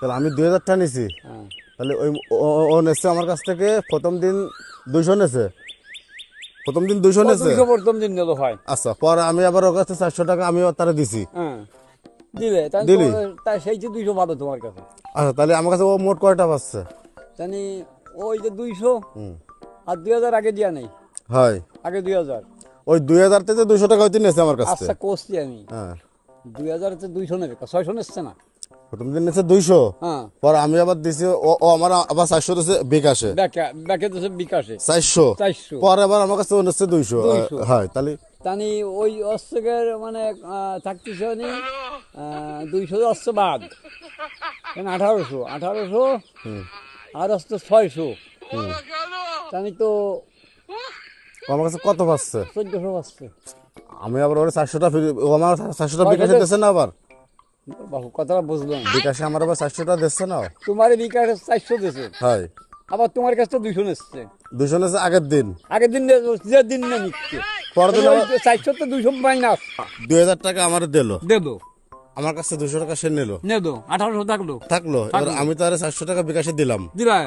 তাহলে আমি দুই হাজার টাকা নিছি। হ্যাঁ। তাহলে ওই ও- নেছে আমার কাছ থেকে প্রথম দিন দুইশো নেছে। প্রথম দিন দুইশো নেছে। প্রথম দিন দিল হয়। আচ্ছা পরে আমি আবার ওর কাছে চারশো টাকা আমি তারা দিছি। হ্যাঁ। দিলে দিলি? তাই সেই যে দুইশো পাবে তোমার কাছে। আচ্ছা তাহলে আমার কাছে ও মোট কয়টা পাচ্ছে জানি ওই যে দুইশো আর দুই হাজার আগে দিয়া নেই। হয়। আগে দুই হাজার। ওই দুই হাজার থেকে দুইশো টাকা হইতে নেছে আমার কাছে আচ্ছা কোসছি আমি। হ্যাঁ। দুই হাজার হচ্ছে দুইশো নেবে ছয়শো নিচ্ছে না? প্রথম দিন দুইশো হ্যাঁ। পরে আমি আবার দিছি ও আমার আবার চারশো বিকাশে। বিকাশে চারশো। চারশো। পরে আবার আমার কাছে নিচ্ছে দুইশো। দুইশো। তাহলে তানি ওই অস্ত্রের মানে থাকতেছে দুইশো অস্ত্র বাদ। আঠারোশো? আঠারোশো আর অস্ত্র ছয়শো। তানি তো আমার কাছে কত পাচ্ছে চোদ্দশো আসছে আমি আবার ওর চারশোটা ও আমার চারশোটা বিকাশে দিচ্ছে না আবার? কথাটা বুঝলাম। বিকাশে আমার আবার চারশোটা দিচ্ছে না? তোমার বিকাশ চারশো দিছে। হয়। আবার তোমার কাছে নিচ্ছে। দুইশো নেছে আগের দিন। আগের দিন যে দিন না নিচ্ছে। পরের দিন চারশো তো মাইনাস দুই হাজার টাকা আমার দিল। দেবো। আমার কাছে দুশো টাকা সে নিল। আঠারোশো থাকল। থাকল। এবার আমি তো আরে চারশো টাকা বিকাশে দিলাম। দিলা?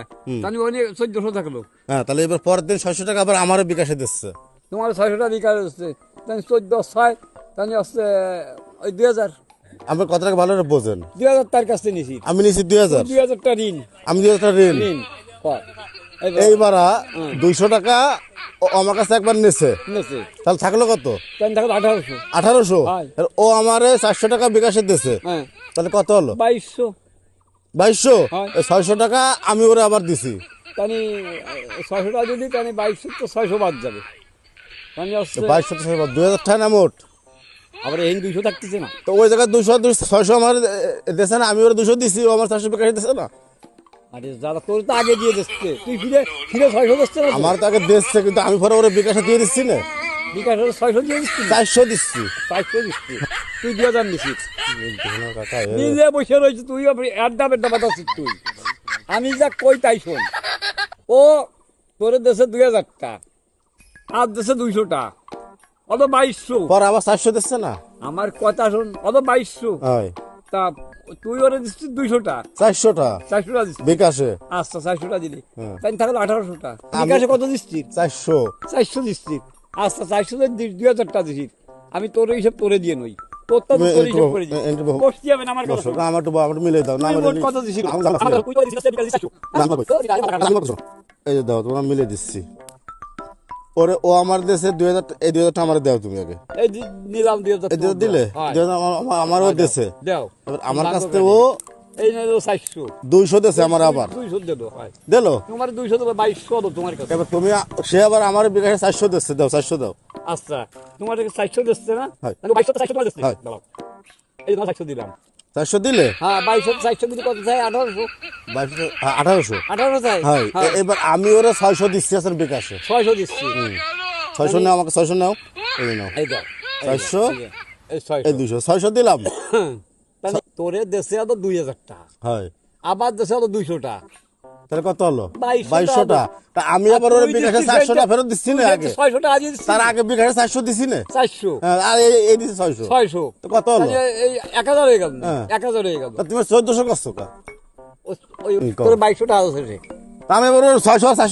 তানি ওই চোদ্দশো থাকল। হ্যাঁ তাহলে এবার পরের দিন ছয়শো টাকা আবার আমারও বিকাশে দিচ্ছে। তোমার ছয়শোটা বিকাশ হচ্ছে। তাহলে চোদ্দ ছয় তাহলে হচ্ছে ওই দুই হাজার। আমার কথাটা ভালো করে বোঝেন। দুই হাজার তার কাছে নিছি। আমি নিছি দুই হাজার। দুই হাজারটা ঋণ। আমি দুই হাজার টাকা ঋণ। ঋণ। হয়। এইবার এইবার দুইশো টাকা ও আমার কাছে একবার নিছে। তাহলে থাকল কত? আঠারোশো। আঠারোশো? ও আমারে চারশো টাকা বিকাশে দিছে। হ্যাঁ। তাহলে কত হলো? বাইশশো। বাইশশো? ছয়শো টাকা আমি ওরে আবার দিছি। তাহলে ছয়শোটা যদি তাহলে বাইশশো তো ছয়শো বাদ যাবে। হচ্ছে বাইশশো দুই হাজার টাকা না মোট? আবার এই দুইশো থাকতেছে না। তো ওই জায়গায় দুশো ছয়শো আমার দিছে না আমি ওরা দুশো দিছি আমার চারশো বিকাশে দিছে না। আরে যারা তোর তো আগে দিয়ে দিচ্ছে। তুই ফিরে ফিরে ছয়শো দিচ্ছে না আমার তো আগে দিচ্ছে কিন্তু আমি পরে ওরা বিকাশে দিয়ে দিচ্ছি না। বিকাশ হলে ছয়শো দিয়ে দিচ্ছি চারশো দিচ্ছি। চারশো দিচ্ছি। তুই হাজার নিছিস নিজে বসে রয়েছে তুই তুই। আমি যা কই তাই শোন। ও তোর দেশে দুই হাজারটা আর দেশে দুইশোটা অত বাইশশো পরে আবার চারশো দিচ্ছে না? আমার কথা শোন অত বাইশশো তা তুই ওরে দিচ্ছিস দুইশোটা? চারশোটা? চারশোটা দিচ্ছিস? বিকাশে? আচ্ছা চারশোটা দিলি। হ্যাঁ। তাই থাকল আঠারোশোটা। আমি- বিকাশে কত দিচ্ছিস? চারশো। চারশো দিচ্ছিস। আচ্ছা চারশো দিস দুই হাজারটা দিছিস। আমি তোর হিসেব তোরে দিয়ে নই মিলে দিচ্ছি। ওরে ও আমার দেশে দুই হাজার এই দুই হাজার আমার দেও তুমি আগে। এই নিলাম দুই হাজার দুই দিলে? দুই হাজার আমারও দেশে। দাও। আমার কাছ থেকে ও এই নিলো চারশো। দুইশো দেশে আমার আবার। দুইশো দেবো তোমার দুইশো দেবো বাইশশো দেবো তোমার কাছে। এবার তুমি সে আবার আমার বিকাশে চারশো দিচ্ছে দাও চারশো দাও। আচ্ছা তোমার চারশো দিচ্ছে না? বাইশশো চারশো তোমার দিচ্ছে দাও। এই তোমার চারশো দিলাম। চারশো দিলে? হ্যাঁ বাইশশো চারশো দিলে কত চাই? আঠারোশো। বাইশশো হ্যাঁ, আঠারোশো। আঠারো চাই? হয় এবার আমি ওরা ছয়শো দিচ্ছি আসলে বিকাশে। ছয়শো দিচ্ছি। ছয়শো নাও আমাকে ছয়শো নাও। এই নাও। এই দাও। ছয়শো? এই দুশো ছয়শো। দিলাম। তোরে দেশে আবার দুই হাজার টাকা। হয়। আবার দেশে আদৌ দুইশোটা তাহলে কত হলো? বাইশশোটা? তা আমি আবার ওর বিকাশে চারশোটা ফেরত দিচ্ছি না আগে? ছয়শোটা আগে তার আগে বিকাশে চারশো দিছি না? চারশো। হ্যাঁ, আর এই- দিচ্ছে ছয়শো। ছয়শো। তো কত হলো? এই এক হাজার হয়ে গেল হ্যাঁ। এক হাজার হয়ে গেল। তুমি চোদ্দশো করছ কা? ওই আছে আমি আবার ছয়শো চারশো